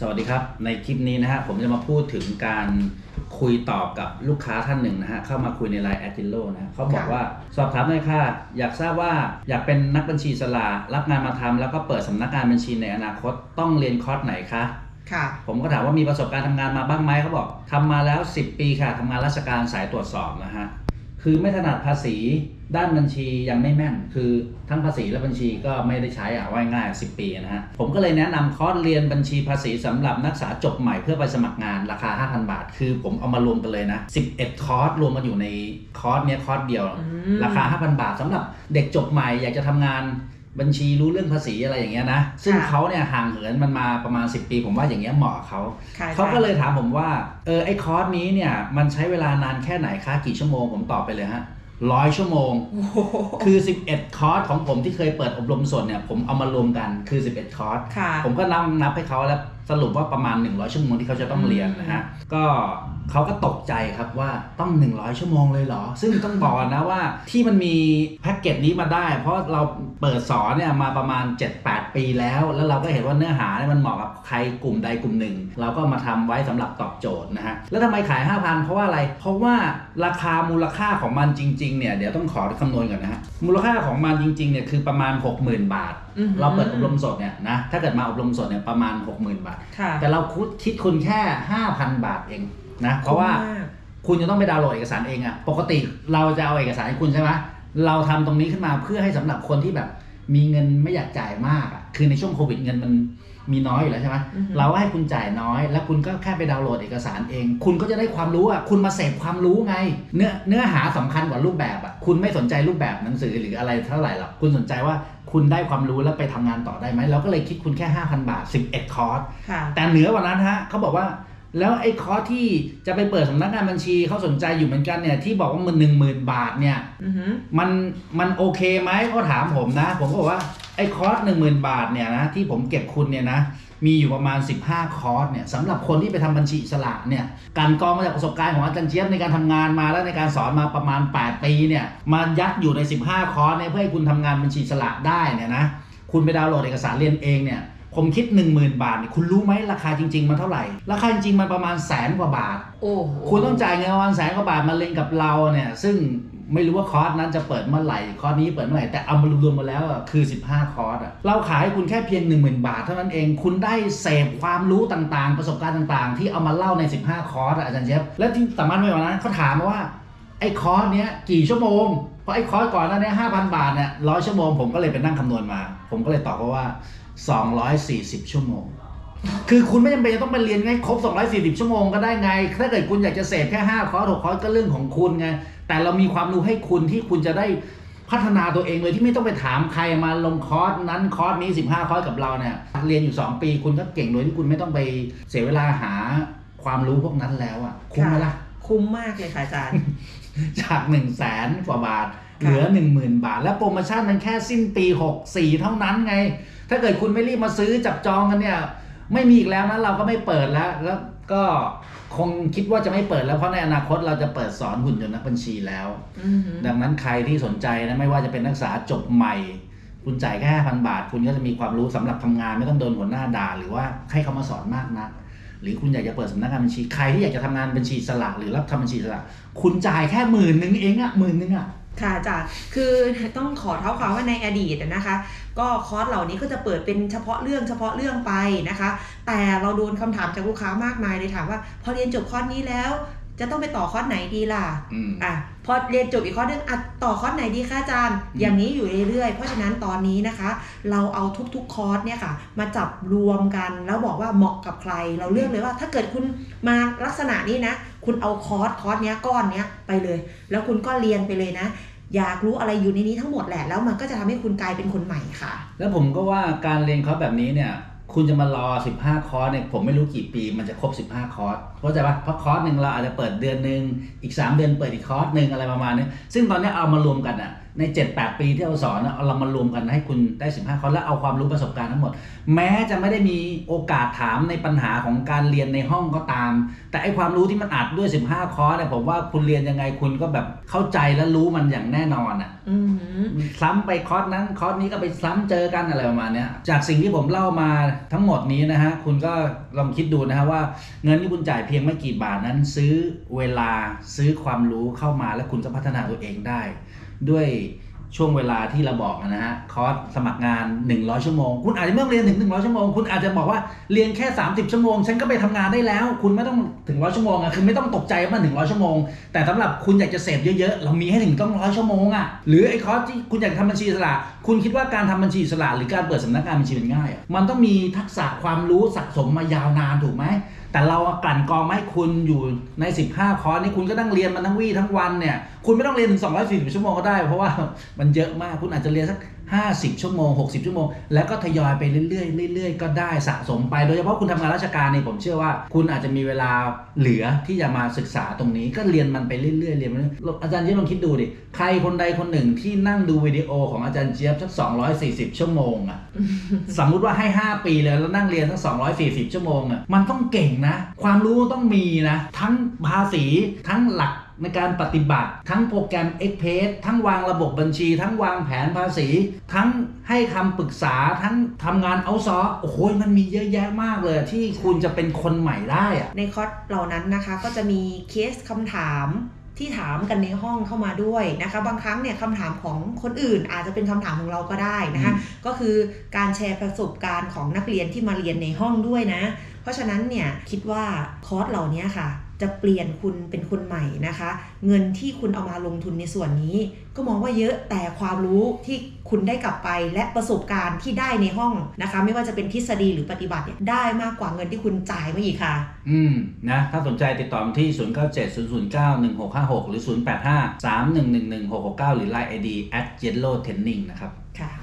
สวัสดีครับ ในคลิปนี้นะฮะผมจะมาพูดถึงการคุยตอบกับลูกค้าท่านหนึ่งนะฮะเข้ามาคุยในไลน์แอดจิโลนะฮะเขาบอกค่ะว่าสอบถามหน่อยค่ะ อยากทราบว่าอยากเป็นนักบัญชีสลากรับงานมาทำแล้วก็เปิดสำนักงานบัญชีในอนาคตต้องเรียนคอร์สไหนคะค่ะ ผมก็ถามว่ามีประสบการณ์ทำงานมาบ้างไหมเขาบอกทำมาแล้ว 10 ปีค่ะทำงานราชการสายตรวจสอบนะฮะ คือไม่ถนัดภาษีด้านบัญชียังไม่แม่น คือทั้งภาษีและบัญชีก็ไม่ได้ใช้อะว่าง่ายๆ10ปีนะฮะ ผมก็เลยแนะนำคอร์สเรียนบัญชีภาษีสำหรับนักศึกษาจบใหม่เพื่อไปสมัครงานราคา 5,000 บาท คือผมเอามารวมกันเลยนะ 11 คอร์สรวมมาอยู่ในคอร์สเนี้ยคอร์สเดียวอืมราคา 5,000 บาทสำหรับเด็กจบใหม่อยากจะทำงาน บัญชีรู้เรื่องภาษีอะไรอย่างเงี้ยนะ ซึ่งค่ะเขาเนี่ยห่างเหินมันมาประมาณ 10 ปี ผมว่าอย่างเงี้ยเหมาะกับเขาค่ะเขาก็เลยถามผมว่าเออไอ้คอร์สนี้เนี่ยมันใช้เวลานานแค่ไหนคะกี่ชั่วโมงผมตอบไปเลยฮะร้อยชั่วโมงโอ้โหคือ 11 คอร์สของผมที่เคยเปิดอบรมสดเนี่ย ผมเอามารวมกันคือ 11 คอร์สค่ะผมก็นับนับให้เขาแล้ว สรุปว่าประมาณ 100 ชั่วโมงที่เขาจะต้องเรียนนะฮะก็เขาก็ตกใจครับว่าต้อง 100 ชั่วโมงเลยเหรอ ซึ่งต้องบอกนะว่าที่มันมีแพ็กเกจนี้มาได้ เพราะเราเปิดสอนเนี่ยมาประมาณ 7-8 ปีแล้ว แล้วเราก็เห็นว่าเนื้อหาเนี่ยมันเหมาะกับใครกลุ่มใดกลุ่มหนึ่ง เราก็มาทำไว้สำหรับตอบโจทย์นะฮะ แล้วทำไมขาย 5,000 เพราะว่าอะไร เพราะว่าราคามูลค่าของมันจริงๆเนี่ยเดี๋ยวต้องขอคำนวณก่อนนะฮะมูลค่าของมันจริงๆเนี่ยคือประมาณ 60,000 บาทอือหือเราเปิดอบรมสดเนี่ยนะถ้าเกิดมาอบรมสดเนี่ยประมาณ 60,000 บาทค่ะแต่เราคุดคิดคุณแค่ 5,000 บาทเองนะ เพราะว่าคุ้มมกคุณจะต้องไปดาวน์โหลดเอกสารเองอะปกติเราจะเอาเอกสารให้คุณใช่ไหมเราทำตรงนี้ขึ้นมาเพื่อให้สำหรับคนที่แบบ มีเงินไม่อยากจ่ายมากอะคือในช่วงโควิดเงินมัน มีน้อยอยู่แล้วใช่ไหมอือฮึ เราก็ให้คุณจ่ายน้อย แล้วคุณก็แค่ไปดาวน์โหลดเอกสารเอง คุณก็จะได้ความรู้อะคุณมาเสพความรู้ไง เนื้อเนื้อหาสำคัญกว่ารูปแบบอะคุณไม่สนใจรูปแบบหนังสือหรืออะไรเท่าไหร่หรอกคุณสนใจว่าคุณได้ความรู้แล้วไปทำงานต่อได้ไหมเราก็เลยคิดคุณแค่ 5,000 บาท 11 คอร์ส ค่ะ แต่เหนือกว่านั้นฮะเขาบอกว่า แล้วไอ้คอร์สที่จะไปเปิดสำนักงานบัญชีเขาสนใจอยู่เหมือนกันเนี่ยที่บอกว่ามันหนึ่งหมื่นบาทเนี่ย อือหือ มันมันโอเคไหมเขาถามผมนะ ผมก็บอกว่า ไอ้คอร์สหนึ่งหมื่นบาทเนี่ยนะที่ผมเก็บคุณเนี่ยนะมีอยู่ประมาณ 15 คอร์สเนี่ยสำหรับคนที่ไปทำบัญชีอิสระเนี่ยการกองมาจากประสบการณ์ของอาจารย์เจี๊ยบในการทำงานมาและในการสอนมาประมาณ 8 ปีเนี่ยมายัดอยู่ใน 15 คอร์สเนี่ยเพื่อให้คุณทำงานบัญชีอิสระได้เนี่ยนะคุณไปดาวน์โหลดเอกสารเรียนเองเนี่ย ผมคิด 1 0,000 บาทเนี่ยคุณรู้ไหมราคาจริง ๆ มันเท่าไหร่ ราคาจริงๆมันประมาณแสนกว่าบาท โอ้โหคุณต้องจ่ายเงินประมาณแสนกว่าบาทมาเรียนกับเราเนี่ยซึ่งไม่รู้ว่าคอร์สนั้นจะเปิดเมื่อไหร่คอร์สนี้เปิดเมื่อไหร่แต่เอามารวมๆมาแล้วอะคือ 15 คอร์สอะเราขายให้คุณแค่เพียง 10,000 บาท เท่านั้นเองคุณได้เสพความรู้ต่างๆ ประสบการณ์ต่างๆ ที่เอามาเล่าใน 15 คอร์สอะอาจารย์เชฟและที่สำคัญไปกว่านั้นเขาถามมาว่าไอ้คอร์สเนี้ยกี่ชั่วโมงเพราะไอ้คอร์สก่อนหน้านี้5,000บาทเนี่ยร้อยชั่วโมงผมก็เลยไปนั่งคำนวณมา ผมก็เลยตอบเขาว่า 240 ชั่วโมง คือคุณไม่จำเป็นจะต้องไปเรียนให้ครบ 240 ชั่วโมงก็ได้ไง ถ้าเกิดคุณอยากจะเสพแค่5คอร์ส6คอร์สก็เรื่องของคุณไง แต่เรามีความรู้ให้คุณที่คุณจะได้พัฒนาตัวเองเลยที่ไม่ต้องไปถามใครมาลงคอร์สนั้นคอร์สนี้ 15 คอร์สกับเราเนี่ย เรียนอยู่ 2 ปีคุณก็เก่งโดยที่คุณไม่ต้องไปเสียเวลาหาความรู้พวกนั้นแล้วอะคุ้มไหมล่ะ คุ้มมากเลยค่ะอาจารย์ จาก1นึ่งแสนกว่าบาท เหลือ 1 0,000 บาท แล้วโปรโมชั่นมันแค่สิ้นปี 64 เท่านั้นไง ถ้าเกิดคุณไม่รีบมาซื้อจับจองกันเนี่ย ไม่มีอีกแล้วนะเราก็ไม่เปิดแล้ว แล้วก็คงคิดว่าจะไม่เปิดแล้วเพราะในอนาคตเราจะเปิดสอนหุ่นยนต์นักบัญชีแล้วอือหือดังนั้นใครที่สนใจนะไม่ว่าจะเป็นนักศึกษาจบใหม่ คุณจ่ายแค่5,000บาท คุณก็จะมีความรู้สำหรับทำงานไม่ต้องโดนหัวหน้าด่าหรือว่าให้เขามาสอนมากนักหรือคุณอยากจะเปิดสำนักงานบัญชีใครที่อยากจะทำงานบัญชีอิสละหรือรับทำบัญชีอิสละคุณจ่ายแค่หมื่นหนึ่งเองอะหมื่นหนึ่งอะ ค่ะอาจารย์คือต้องขอเท้าความว่าในอดีตนะคะ ก็คอร์สเหล่านี้ก็จะเปิดเป็นเฉพาะเรื่องเฉพาะเรื่องไปนะคะ แต่เราโดนคำถามจากลูกค้ามากมายเลยถามว่า พอเรียนจบคอร์สนี้แล้ว จะต้องไปต่อคอร์สไหนดีล่ะอืมอะ พอเรียนจบอีกคอร์สหนึงอะต่อคอร์สไหนดีคะอาจารย์อืมอย่างนี้อยู่เรื่อยๆ เพราะฉะนั้นตอนนี้นะคะ เราเอาทุกๆคอร์สเนี่ยค่ะ มาจับรวมกันแล้วบอกว่าเหมาะกับใคร เราเลือกเลยว่า ถ้าเกิดคุณมาลักษณะนี้นะ คุณเอาคอร์สคอร์สเนี้ยก้อนเนี้ยไปเลย แล้วคุณก็เรียนไปเลยนะอยากรู้อะไรอยู่ในนี้ทั้งหมดแหละ แล้วมันก็จะทำให้คุณกลายเป็นคนใหม่ค่ะ แล้วผมก็ว่าการเรียนคอร์สแบบนี้เนี่ย คุณจะมารอ 15 คอร์สเนี่ยผมไม่รู้กี่ปี มันจะครบ 15 คอร์สเข้าใจปะเพราะคอร์สหนึ่งเราอาจจะเปิดเดือนหนึ่งอีก 3 เดือนเปิดอีกคอร์สหนึ่งอะไรประมาณนี้ซึ่งตอนนี้เอามารวมกันอะใน 7-8 ปีที่เราสอนนะเอาเรามารวมกันให้คุณได้ 15 คอร์สแล้วเอาความรู้ประสบการณ์ทั้งหมด แม้จะไม่ได้มีโอกาสถามในปัญหาของการเรียนในห้องก็ตาม แต่ไอความรู้ที่มันอัดด้วย 15 คอร์สเนี่ยผมว่าคุณเรียนยังไงคุณก็แบบเข้าใจและรู้มันอย่างแน่นอนอะอือหือซ้ำไปคอร์สนั้นคอร์สนี้ก็ไปซ้ำเจอกันอะไรประมาณเนี้ยจากสิ่งที่ผมเล่ามาทั้งหมดนี้นะฮะคุณก็ลองคิดดูนะฮะว่าเงินที่คุณจ่ายเพียงไม่กี่บาทนั้นซื้อเวลาซื้อความรู้เข้ามาแล้วคุณก็พัฒนาตัวเองได้ ด้วยช่วงเวลาที่เราบอกนะฮะคอร์สสมัครงาน 100 ชั่วโมง คุณอาจจะไม่ต้องเรียนถึง 100 ชั่วโมง คุณอาจจะบอกว่าเรียนแค่ 30 ชั่วโมง ฉันก็ไปทำงานได้แล้ว คุณไม่ต้องถึงร้อยชั่วโมงอะคือไม่ต้องตกใจว่ามันถึงร้อยชั่วโมง แต่สำหรับคุณอยากจะเสพเยอะๆ เรามีให้ถึงต้องร้อยชั่วโมงอะหรือไอ้คอร์สที่คุณอยากทำบัญชีสระคุณคิดว่าการทำบัญชีสระหรือการเปิดสำนักงานบัญชีมันง่ายอะมันต้องมีทักษะความรู้สะสมมายาวนานถูกไหม แต่เรากลั่นกรองมาให้คุณอยู่ใน 15 คอร์สนี่คุณก็ต้องเรียนมันทั้งวี่ทั้งวันเนี่ย คุณไม่ต้องเรียนถึง240 ชั่วโมงก็ได้ เพราะว่ามันเยอะมากคุณอาจจะเรียนสัก 50 ชั่วโมง 60 ชั่วโมง แล้วก็ทยอยไปเรื่อยๆเรื่อยๆ ก็ได้สะสมไป โดยเฉพาะคุณทำงานราชการนี่ผมเชื่อว่า คุณอาจจะมีเวลาเหลือที่จะมาศึกษาตรงนี้ก็เรียนมันไปเรื่อยๆเรียนไปเรื่อยๆอาจารย์เจี๊ยบลองคิดดูดิใครคนใดคนหนึ่งที่นั่งดูวิดีโอของอาจารย์เจี๊ยบสัก 240 ชั่วโมงอะสมมุติว่าให้ 5 ปีเลยแล้วนั่งเรียนทั้ง240 ชั่วโมงอะมันต้องเก่งนะ ความรู้ต้องมีนะ ทั้งภาษีทั้งหลัก ในการปฏิบัติ ทั้งโปรแกรม e x p r e s s ทั้งวางระบบบัญชี ทั้งวางแผนภาษี ทั้งให้คำปรึกษาทั้งทำงานเอาซอร์โอ้โหมันมีเยอะแยะมากเลย ที่คุณจะเป็นคนใหม่ได้อะในคอร์สเหล่านั้นนะคะ ก็จะมีเคสคำถามที่ถามกันในห้องเข้ามาด้วยนะคะ บางครั้งเนี่ยคำถามของคนอื่นอาจจะเป็นคำถามของเราก็ได้นะคะ ก็คือการแชร์ประสบการณ์ของนักเรียนที่มาเรียนในห้องด้วยนะ เพราะฉะนั้นเนี่ยคิดว่าคอร์สเหล่านี้ค่ะ จะเปลี่ยนคุณเป็นคนใหม่นะคะ เงินที่คุณเอามาลงทุนในส่วนนี้ ก็มองว่าเยอะแต่ความรู้ที่คุณได้กลับไปและประสบการณ์ที่ได้ในห้องนะคะ ไม่ว่าจะเป็นทฤษฎีหรือปฏิบัติเนี่ยได้มากกว่าเงินที่คุณจ่ายมาอีกค่ะ อืมนะถ้าสนใจติดต่อมาที่ 0970091656 หรือ 0853111669 หรือ Line ID at yellow training นะครับค่ะ